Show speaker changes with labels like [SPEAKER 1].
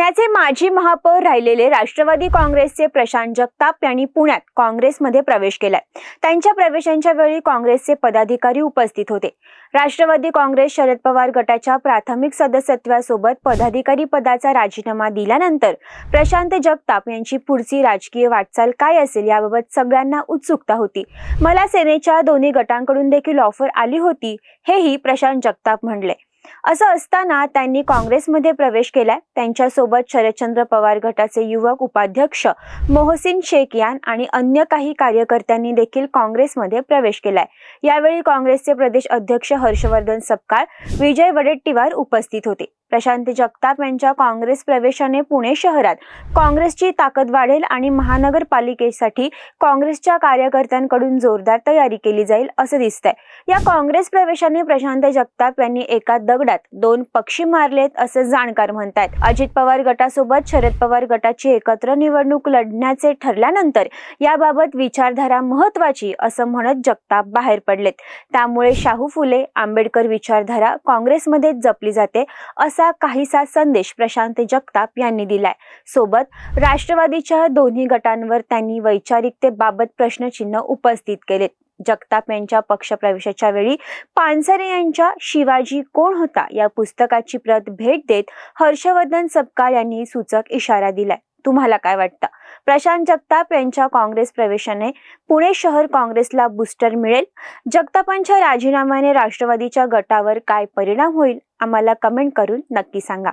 [SPEAKER 1] पुण्याचे माजी महापौर राहिलेले राष्ट्रवादी काँग्रेसचे प्रशांत जगताप यांनी पुण्यात काँग्रेसमध्ये प्रवेश केलाय. त्यांच्या प्रवेशांच्या वेळी काँग्रेसचे पदाधिकारी उपस्थित होते. राष्ट्रवादी काँग्रेस शरद पवार गटाच्या प्राथमिक सदस्यत्वासोबत पदाधिकारी पदाचा राजीनामा दिल्यानंतर प्रशांत जगताप यांची पुढची राजकीय वाटचाल काय असेल याबाबत सगळ्यांना उत्सुकता होती. मला सेनेच्या दोन्ही गटांकडून देखील ऑफर आली होती हेही प्रशांत जगताप म्हणले. असं असताना त्यांनी काँग्रेसमध्ये प्रवेश केलाय. त्यांच्यासोबत शरदचंद्र पवार गटाचे युवक उपाध्यक्ष मोहसिन शेख यान आणि अन्य काही कार्यकर्त्यांनी देखील काँग्रेसमध्ये प्रवेश केलाय. यावेळी काँग्रेसचे प्रदेश अध्यक्ष हर्षवर्धन सपकाळ विजय वडेट्टीवार उपस्थित होते. प्रशांत जगताप यांच्या काँग्रेस प्रवेशाने पुणे शहरात काँग्रेसची ताकद वाढेल आणि महानगरपालिकेसाठी काँग्रेसच्या कार्यकर्त्यांकडून जोरदार तयारी केली जाईल असं दिसतंय. या काँग्रेस प्रवेशाने प्रशांत जगताप यांनी एका दगडात दोन पक्षी मारलेत असं जाणकार म्हणतात अजित पवार गटासोबत शरद पवार गटाची एकत्र निवडणूक लढण्याचे ठरल्यानंतर याबाबत विचारधारा महत्वाची असं म्हणत जगताप बाहेर पडलेत. त्यामुळे शाहू फुले आंबेडकर विचारधारा काँग्रेसमध्ये जपली जाते असं काहीसा संदेश प्रशांत जगताप यांनी दिलाय. सोबत राष्ट्रवादीच्या दोन्ही गटांवर त्यांनी वैचारिकतेबाबत प्रश्नचिन्ह उपस्थित केलेत जगताप यांच्या पक्षप्रवेशाच्या वेळी पानसरे यांच्या शिवाजी कोण होता या पुस्तकाची प्रत भेट देत हर्षवर्धन सपकाळ यांनी सूचक इशारा दिलाय. तुम्हाला काय वाटतं? प्रशांत जगताप यांच्या काँग्रेस प्रवेशाने पुणे शहर काँग्रेसला बूस्टर मिळेल. जगतापांच्या राजीनाम्याने राष्ट्रवादीच्या गटावर काय परिणाम होईल? आम्हाला कमेंट करून नक्की सांगा.